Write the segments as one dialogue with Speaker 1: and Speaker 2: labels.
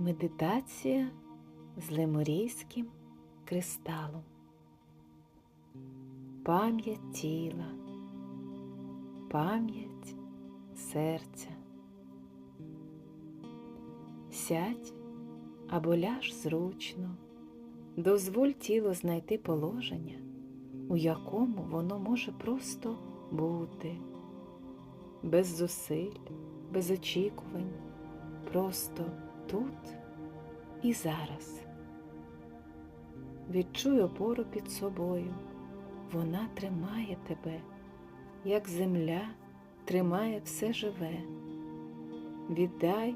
Speaker 1: Медитація з лемурійським кристалом. Пам'ять тіла, пам'ять серця. Сядь або ляж зручно, дозволь тіло знайти положення, у якому воно може просто бути, без зусиль, без очікувань, просто тут і зараз. Відчуй опору під собою, вона тримає тебе, як земля тримає все живе. Віддай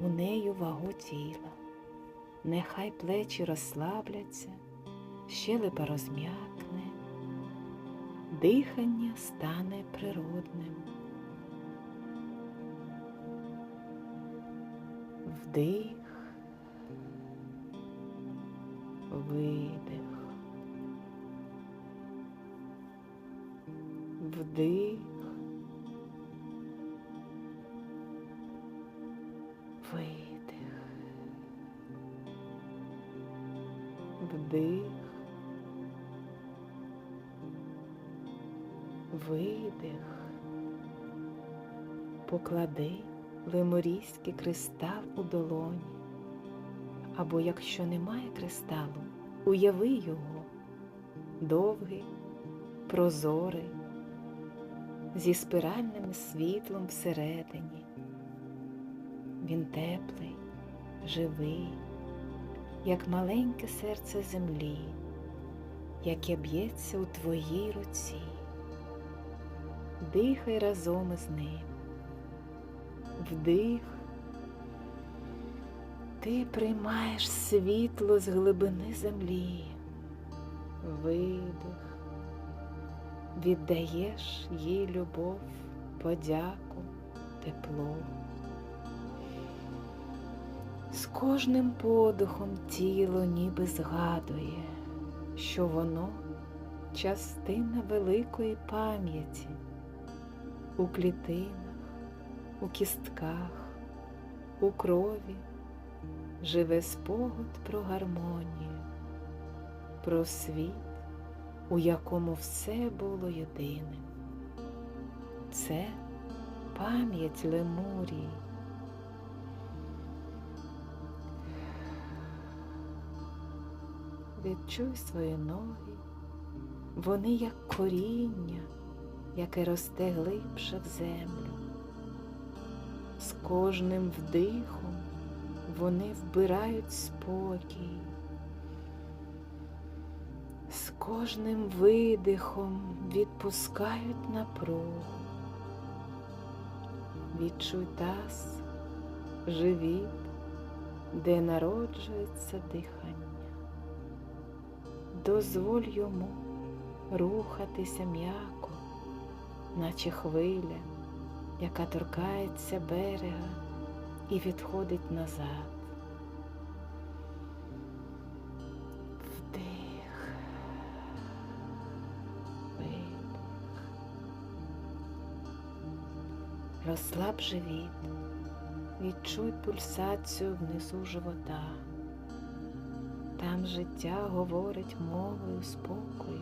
Speaker 1: у нею вагу тіла, нехай плечі розслабляться, щелепа розм'якне, дихання стане природним. Вдих, видих, вдих, видих, вдих, видих, поклади лемурійський кристал у долоні, або якщо немає кристалу, уяви його довгий, прозорий, зі спиральним світлом всередині. Він теплий, живий, як маленьке серце землі, яке б'ється у твоїй руці. Дихай разом із ним. Вдих, ти приймаєш світло з глибини землі, видих, віддаєш їй любов, подяку, тепло. З кожним подихом тіло ніби згадує, що воно частина великої пам'яті. У клітинах, у кістках, у крові живе спогад про гармонію, про світ, у якому все було єдиним. Це пам'ять Лемурії. Відчуй свої ноги, вони як коріння, яке росте глибше в землю. З кожним вдихом вони вбирають спокій, з кожним видихом відпускають напругу. Відчуй таз, живіт, де народжується дихання. Дозволь йому рухатися м'яко, наче хвиля, яка торкається берега і відходить назад. Вдих, видих. Розслаб живіт, відчуй пульсацію внизу живота. Там життя говорить мовою спокою.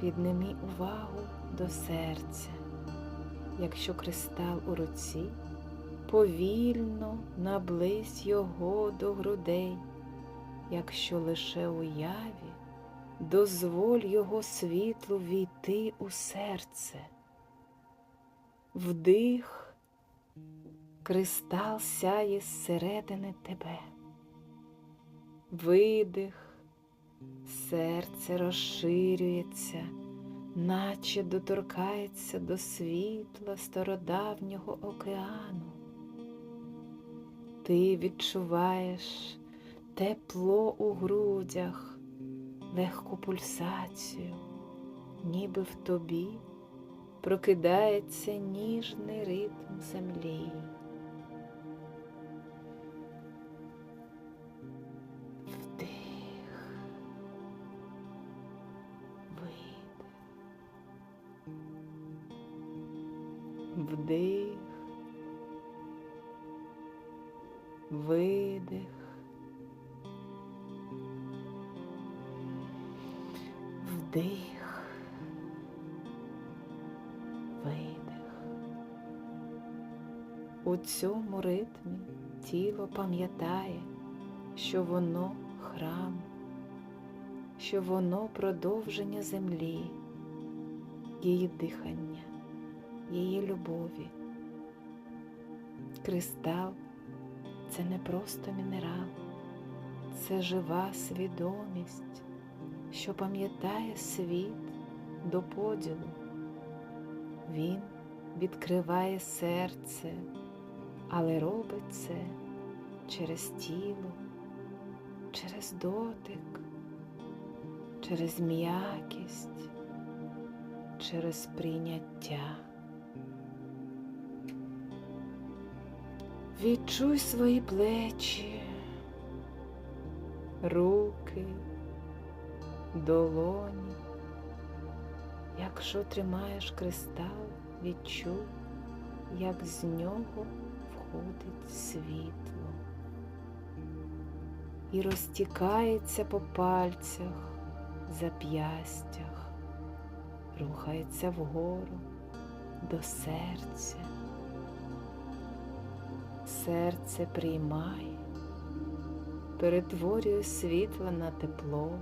Speaker 1: Підними увагу до серця, якщо кристал у руці, повільно наблизь його до грудей, якщо лише уяві, дозволь його світлу війти у серце. Вдих, кристал сяє зсередини тебе. Видих, серце розширюється, наче доторкається до світла стародавнього океану. Ти відчуваєш тепло у грудях, легку пульсацію, ніби в тобі прокидається ніжний ритм землі. Видих. Вдих, видих. У цьому ритмі тіло пам'ятає, що воно храм, що воно продовження землі, її дихання, її любові. Кристал це не просто мінерал, це жива свідомість, що пам'ятає світ до поділу. Він відкриває серце, але робить це через тіло, через дотик, через м'якість, через прийняття. Відчуй свої плечі, руки, долоні. Якщо тримаєш кристал, відчуй, як з нього входить світло і розтікається по пальцях, зап'ястях, рухається вгору до серця. Серце приймає, перетворює світло на тепло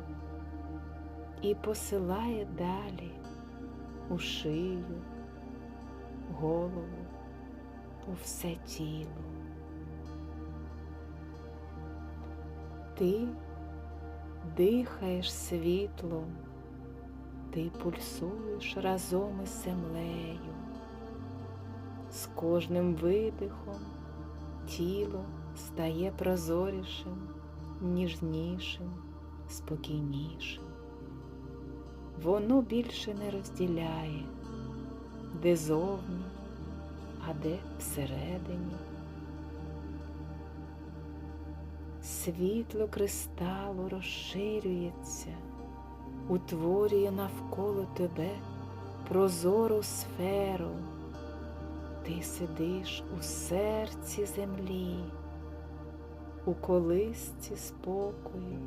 Speaker 1: і посилає далі у шию, голову, у все тіло. Ти дихаєш світлом, ти пульсуєш разом із землею, з кожним видихом тіло стає прозорішим, ніжнішим, спокійнішим. Воно більше не розділяє, де зовні, а де всередині. Світло кристалу розширюється, утворює навколо тебе прозору сферу. Ти сидиш у серці землі, у колисці спокою,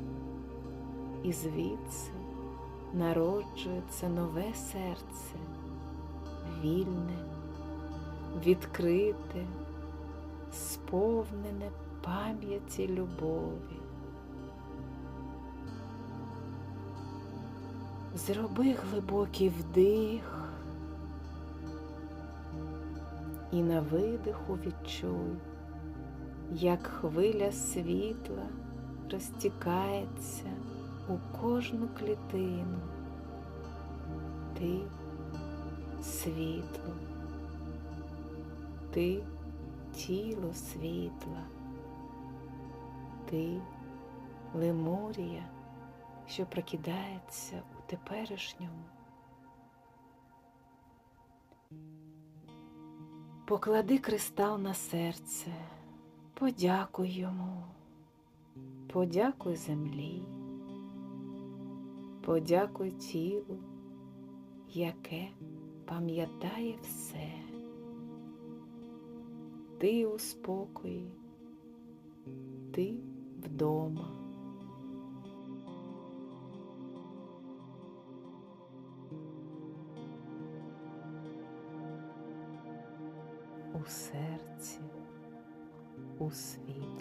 Speaker 1: і звідси народжується нове серце, вільне, відкрите, сповнене пам'яті любові. Зроби глибокий вдих і на видиху відчуй, як хвиля світла розтікається у кожну клітину. Ти світло, ти тіло світла, ти лемурія, що прокидається у теперішньому. Поклади кристал на серце, подякуй йому, подякуй землі, подякуй тілу, яке пам'ятає все. Ти у спокої, ти вдома. У серці, у світі.